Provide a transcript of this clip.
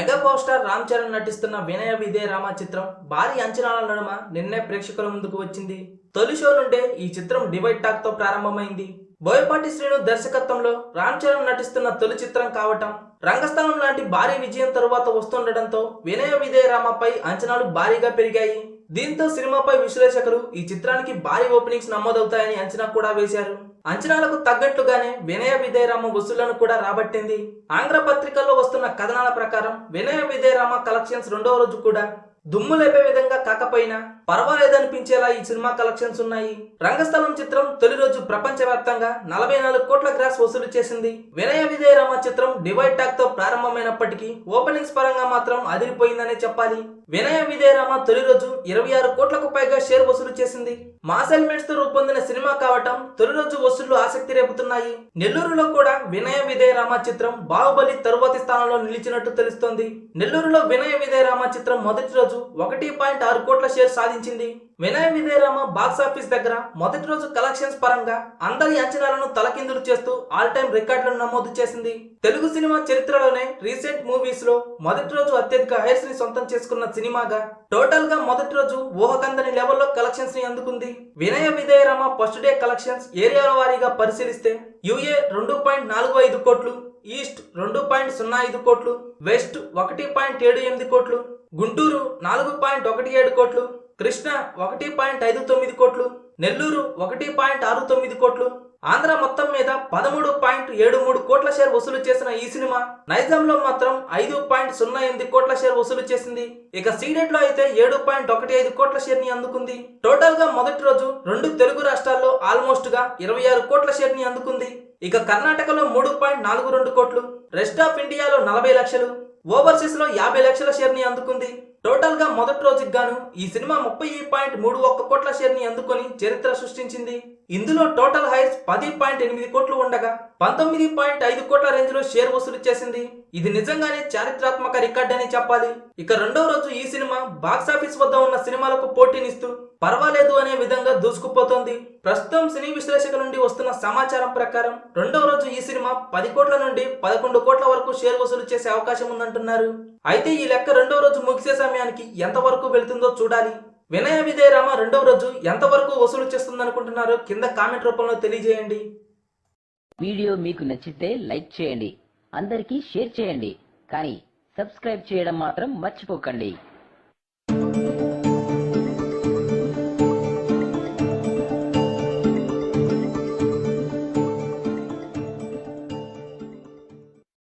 Mega power star Ram Charan నటిస్తున్న వినయ విదే రామ చిత్రం భారీ అంచనాల నడుమ నిన్నే ప్రేక్షకుల ముందుకు వచ్చింది. తొలి షో నుండే ఈ చిత్రం డివైడ్ టాక్తో ప్రారంభమైంది. బోయపాటి శ్రీను దర్శకత్వంలో రామ్ చరణ్ నటిస్తున్న తొలి చిత్రం కావటం రంగస్థలం లాంటి భారీ విజయం తరువాత వస్తుండటంతో వినయ విదే రామపై అంచనాలు భారీగా పెరిగాయి. దీంతో సినిమాపై విశ్లేషకులు ఈ చిత్రానికి భారీ ఓపెనింగ్స్ నమోదవుతాయని అంచనా కూడా వేశారు. అంచనాలకు తగ్గట్టుగానే వినయ విజయరామ వసూళ్ళను కూడా రాబట్టింది. ఆంధ్ర పత్రికల్లో వస్తున్న కథనాల ప్రకారం వినయ విజయరామ కలెక్షన్స్ రెండవ రోజు కూడా దుమ్ము లేపే విధంగా కాకపోయినా పర్వాలేదనిపించేలా ఈ సినిమా కలెక్షన్స్ ఉన్నాయి. రంగస్థలం చిత్రం తొలి రోజు ప్రపంచవ్యాప్తంగా నలభై నాలుగు కోట్ల గ్రాస్ వసూలు చేసింది. వినయ విజయరామ చిత్రం డివైడ్ టాక్తో ప్రారంభమైనప్పటికీ ఓపెనింగ్స్ పరంగా మాత్రం అదిరిపోయిందనే చెప్పాలి. వినయ విజయరామ తొలి రోజు ఇరవై ఆరు కోట్లకు పైగా షేర్ వసూలు చేసింది. మాస్ ఎలిమెంట్స్తో రూపొందిన సినిమా కావటం తొలి రోజు వసూళ్ళు ఆసక్తి రేపుతున్నాయి. నెల్లూరులో కూడా వినయ విజయరామ చిత్రం బాహుబలి తరువాతి స్థానంలో నిలిచినట్టు తెలుస్తోంది. నెల్లూరులో వినయ విజయరామ చిత్రం మొదటి రోజు ఒకటి పాయింట్ ఆరు కోట్ల షేర్ సాధించింది. వినయ విజయరామ బాక్స్ ఆఫీస్ దగ్గర మొదటి రోజు కలెక్షన్స్ పరంగా అందరి అంచనాలను తలకిందులు చేస్తూ ఆల్ టైమ్ రికార్డులను నమోదు చేసింది. తెలుగు సినిమా చరిత్రలోనే రీసెంట్ మూవీస్లో మొదటి రోజు అత్యధిక హైర్స్ని సొంతం చేసుకున్న సినిమాగా టోటల్గా మొదటి రోజు ఊహకందని లెవెల్లో కలెక్షన్స్ని అందుకుంది. Vinaya Vijayarama first day collections ఏరియాల వారీగా పరిశీలిస్తే యుఏ రెండు పాయింట్ నాలుగు ఐదు కోట్లు ఈస్ట్ రెండు పాయింట్ సున్నా ఐదు కోట్లు వెస్ట్ ఒకటి పాయింట్ ఏడు ఎనిమిది కోట్లు గుంటూరు నాలుగు పాయింట్ ఒకటి ఏడు కోట్లు కృష్ణ ఒకటి పాయింట్ ఐదు తొమ్మిది కోట్లు నెల్లూరు ఒకటి పాయింట్ ఆరు తొమ్మిది కోట్లు ఆంధ్ర మొత్తం మీద పదమూడు పాయింట్ ఏడు మూడు కోట్ల షేర్ వసూలు చేసిన ఈ సినిమా నైజాంలో మాత్రం ఐదు పాయింట్ సున్నా ఎనిమిది కోట్ల షేర్ వసూలు చేసింది. ఇక సీడెడ్లో అయితే ఏడు పాయింట్ ఒకటి ఐదు కోట్ల షేర్ని అందుకుంది. టోటల్గా మొదటి రోజు రెండు తెలుగు రాష్ట్రాల్లో ఆల్మోస్ట్గా ఇరవై ఆరు కోట్ల షేర్ని అందుకుంది. ఇక కర్ణాటకలో మూడు పాయింట్ నాలుగు రెండు కోట్లు రెస్ట్ ఆఫ్ ఇండియాలో నలభై లక్షలు ఓవర్సీస్లో యాభై లక్షల షేర్ని అందుకుంది. టోటల్గా మొదటి రోజుకి గాను ఈ సినిమా ముప్పై పాయింట్ మూడు ఒక్క కోట్ల షేర్ని అందుకొని చరిత్ర సృష్టించింది. ఇందులో టోటల్ హైర్స్ పది పాయింట్ ఎనిమిది కోట్లు ఉండగా పంతొమ్మిది పాయింట్ ఐదు కోట్ల రేంజ్లో షేర్ వసూలు చేసింది. ఇది నిజంగానే చారిత్రాత్మక రికార్డ్ అని చెప్పాలి. ఇక రెండవ రోజు ఈ సినిమా బాక్సాఫీస్ వద్ద ఉన్న సినిమాలకు పోటీనిస్తూ పర్వాలేదు అనే విధంగా దూసుకుపోతోంది. ప్రస్తుతం సినీ విశ్లేషకుల నుండి వస్తున్న సమాచారం ప్రకారం రెండవ రోజు ఈ సినిమా పది కోట్ల నుండి పదకొండు కోట్ల వరకు షేర్ వసూలు చేసే అవకాశం ఉందంటున్నారు. అయితే ఈ లెక్క రెండవ రోజు ముగిసే సమయానికి ఎంతవరకు వెళ్తుందో చూడాలి. వినయ విజయరామ రెండవ రోజు ఎంతవరకు వసూలు చేస్తుందనుకుంటున్నారో కింద కామెంట్ రూపంలో తెలియజేయండి. వీడియో మీకు నచ్చితే లైక్ చేయండి. అందరికీ షేర్ చేయండి. కానీ సబ్స్క్రైబ్ చేయడం మాత్రం మర్చిపోకండి.